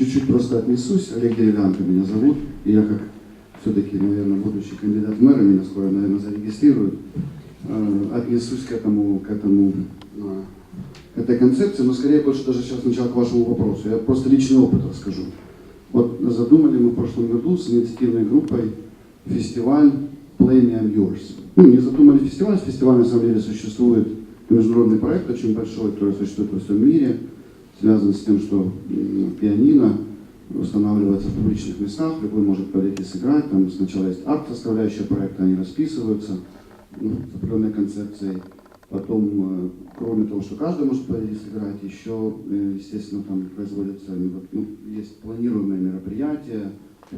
чуть-чуть просто отнесусь. Олег Деревянко меня зовут. И я как все-таки, наверное, будущий кандидат в мэра, меня скоро, наверное, зарегистрируют. Э, Отнесусь к этому, к этому, э, к этой концепции, но скорее больше даже сейчас сначала к вашему вопросу. Я просто личный опыт расскажу. Вот задумали мы в прошлом году с инициативной группой фестиваль Play Me I'm Yours. Ну, не задумали фестиваль, фестиваль на самом деле существует международный проект очень большой, который существует во всем мире, связан с тем, что м, пианино устанавливается в публичных местах, любой может подойти сыграть, там сначала есть акт, составляющая проекта, они расписываются ну, с определенной концепцией. Потом, э, кроме того, что каждый может подойти сыграть, еще, э, естественно, там производятся, ну, ну, есть планируемые мероприятия,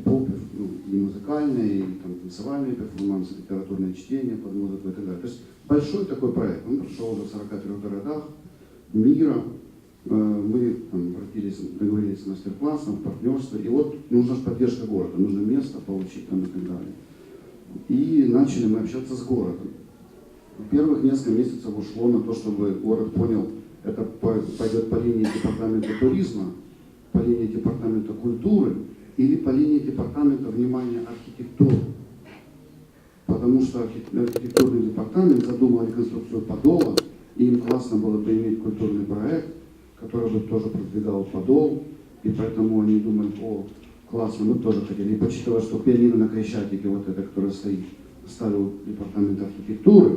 поп, ну, и музыкальные, и там, танцевальные перформансы, литературное чтение под музыку и так далее. То есть большой такой проект. Он прошел уже в 43 городах мира. Э, Мы там, обратились, договорились с мастер-классом, партнерство. И вот нужна же поддержка города, нужно место получить там и так далее. И начали мы общаться с городом. Первых несколько месяцев ушло на то, чтобы город понял, это по- пойдет по линии департамента туризма, по линии департамента культуры или по линии департамента внимания архитектуры. Потому что архи- архитектурный департамент задумал реконструкцию Подола, и им классно было бы иметь культурный проект, который бы тоже продвигал Подол, и поэтому они думали, о, классно, мы тоже хотели. И почитывая, что пианино на Крещатике, вот это, которое стоит, ставил департамент архитектуры,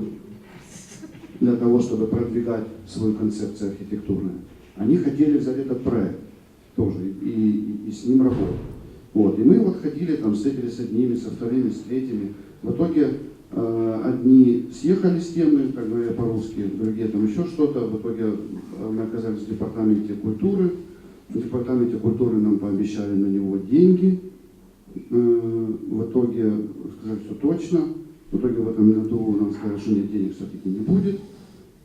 для того, чтобы продвигать свою концепцию архитектурную, они хотели взять этот проект тоже и, и- и с ним работать. Вот. И мы вот ходили, там, встретились с одними, со вторыми, с третьими. В итоге одни съехали с темы, как говоря по-русски, другие там еще что-то. В итоге э, мы оказались в департаменте культуры. В департаменте культуры нам пообещали на него деньги. Э, В итоге сказали, что точно. В итоге в этом году нам сказали, что нет, денег все-таки не будет.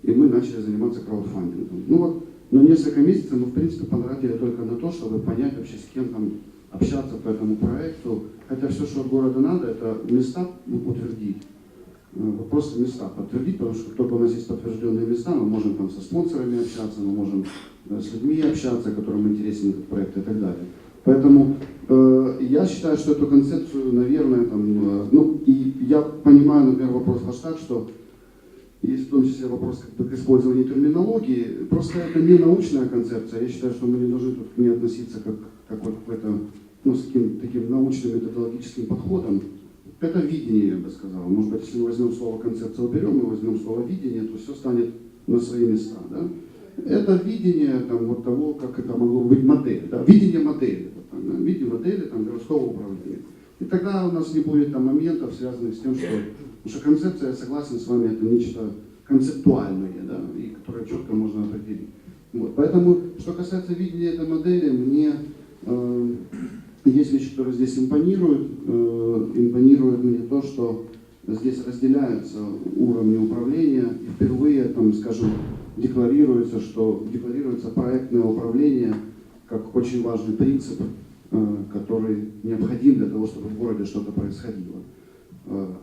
И мы начали заниматься краудфандингом. Ну вот, на несколько месяцев мы, в принципе, потратили только на то, чтобы понять вообще, с кем там общаться по этому проекту. Хотя все, что от города надо, это места утвердить. Э, вот Просто места подтвердить, потому что только у нас есть подтвержденные места, мы можем там со спонсорами общаться, мы можем э, с людьми общаться, которым интересен этот проект и так далее. Поэтому э, я считаю, что эту концепцию, наверное, там, э, ну и я понимаю, например, вопрос ваш так, что есть в том числе вопрос как бы, к использованию терминологии. Просто это не научная концепция. Я считаю, что мы не должны тут к ней относиться как, как вот какой-то, ну, с таким, таким научным методологическим подходом. Это видение, я бы сказал. Может быть, если мы возьмем слово концепция, уберем и возьмем слово видение, то все станет на свои места. Да? Это видение там, вот того, как это могло быть модель. Да? Видение модели. Вот, там, да? Видение модели там, городского управления. И тогда у нас не будет там моментов, связанных с тем, что, потому что концепция, я согласен с вами, это нечто концептуальное, да, и которое четко можно определить. Вот. Поэтому, что касается видения этой модели, мне э, есть вещи, которые здесь импонируют. Э, импонирует мне то, что здесь разделяются уровни управления, и впервые, там, скажем, декларируется, что декларируется проектное управление как очень важный принцип, э, который необходим для того, чтобы в городе что-то происходило,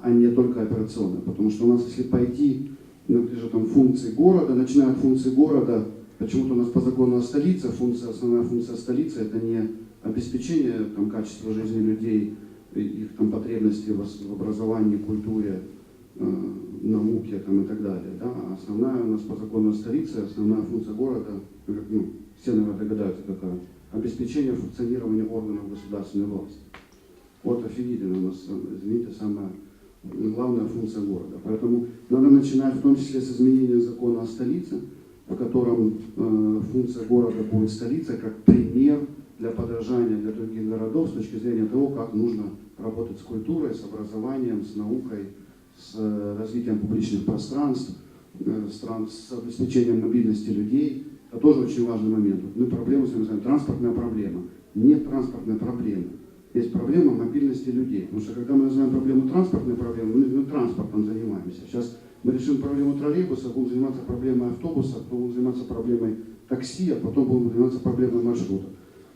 а не только операционное. Потому что у нас, если пойти на те же там функции города, начиная от функции города, почему-то у нас по закону о столице, функция, основная функция столицы это не обеспечение там, качества жизни людей, их там потребностей в образовании, культуре, э, науке там, и так далее. Да? А основная у нас по закону о столице, основная функция города, ну, ну, все, наверное, догадаются, какая, обеспечение функционирования органов государственной власти. Вот офигительно у нас, извините, самая главная функция города. Поэтому надо начинать в том числе с изменения закона о столице, в котором э, функция города будет столица как пример для подражания для других городов с точки зрения того, как нужно работать с культурой, с образованием, с наукой, с э, развитием публичных пространств, э, стран, с обеспечением мобильности людей. Это тоже очень важный момент. Вот Мы проблему с вами называем транспортная проблема. Нет транспортной проблемы. Есть проблема мобильности людей. Потому что когда мы называем проблему транспортной проблемой, мы, мы транспортом занимаемся. Сейчас мы решим проблему троллейбуса, будем заниматься проблемой автобуса, будем заниматься проблемой такси, а потом будем заниматься проблемой маршрута.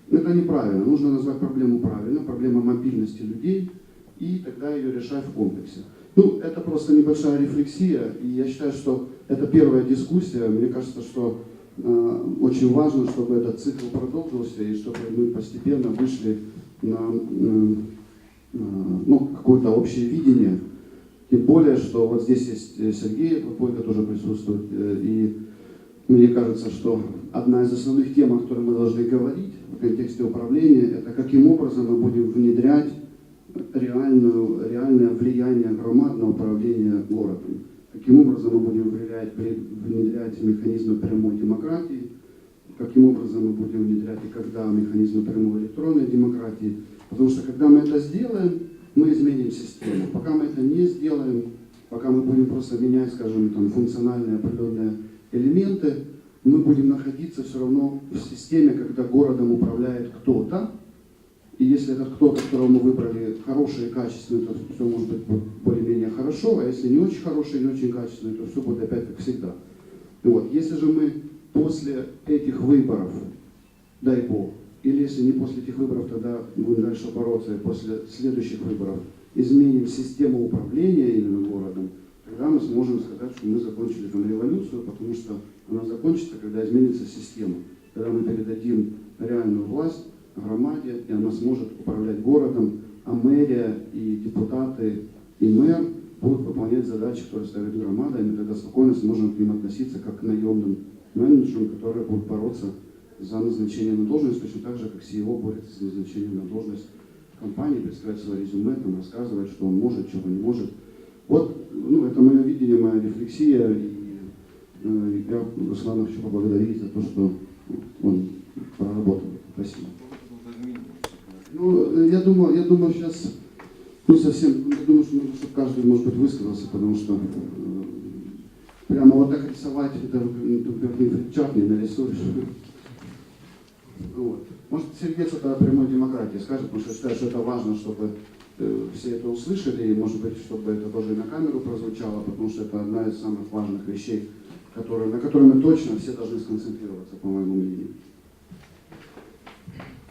Это неправильно. Нужно назвать проблему правильно, проблема мобильности людей, и тогда ее решать в комплексе. Ну, это просто небольшая рефлексия, и я считаю, что это первая дискуссия. Мне кажется, что э, очень важно, чтобы этот цикл продолжился и чтобы мы постепенно вышли на э, ну, какое-то общее видение. Тем более, что вот здесь есть э, Сергей Попойко тоже присутствует, э, и мне кажется, что одна из основных тем, о которой мы должны говорить в контексте управления, это каким образом мы будем внедрять реальную, реальное влияние громад на управление городом. Каким образом мы будем внедрять, внедрять механизмы прямой демократии, каким образом мы будем внедрять и когда механизмы прямой электронной демократии. Потому что когда мы это сделаем, мы изменим систему. Пока мы это не сделаем, пока мы будем просто менять, скажем, там, функциональные определенные элементы, мы будем находиться все равно в системе, когда городом управляет кто-то, и если этот кто-то, которого мы выбрали, хороший и качественный, то все может быть более-менее хорошо, а если не очень хороший не очень качественный, то все будет опять как всегда. И вот, если же мы после этих выборов, дай Бог, или если не после этих выборов, тогда будем дальше бороться, и после следующих выборов изменим систему управления именно городом, тогда мы сможем сказать, что мы закончили там революцию, потому что она закончится, когда изменится система, когда мы передадим реальную власть громаде, и она сможет управлять городом, а мэрия и депутаты и мэр будут выполнять задачи, которые ставит громада, и мы тогда спокойно сможем к ним относиться как к наемным менеджерам, которые будут бороться за назначение на должность, точно так же, как CEO борется за назначение на должность компании, представляет свое резюме, там, рассказывает, что он может, чего не может. Вот, ну, это мое видение, моя рефлексия, и э, я Руслана хочу поблагодарить за то, что он проработал. Спасибо. Ну, я думаю, я думаю, сейчас, ну, совсем, я думаю, что нужно, чтобы каждый, может быть, высказался, потому что э, прямо вот так рисовать, это, например, чат не нарисуешь. Вот. Может, Сергей что-то о прямой демократии скажет, потому что считаю, что это важно, чтобы э, все это услышали, и, может быть, чтобы это тоже и на камеру прозвучало, потому что это одна из самых важных вещей, которые, на которые мы точно все должны сконцентрироваться, по моему мнению.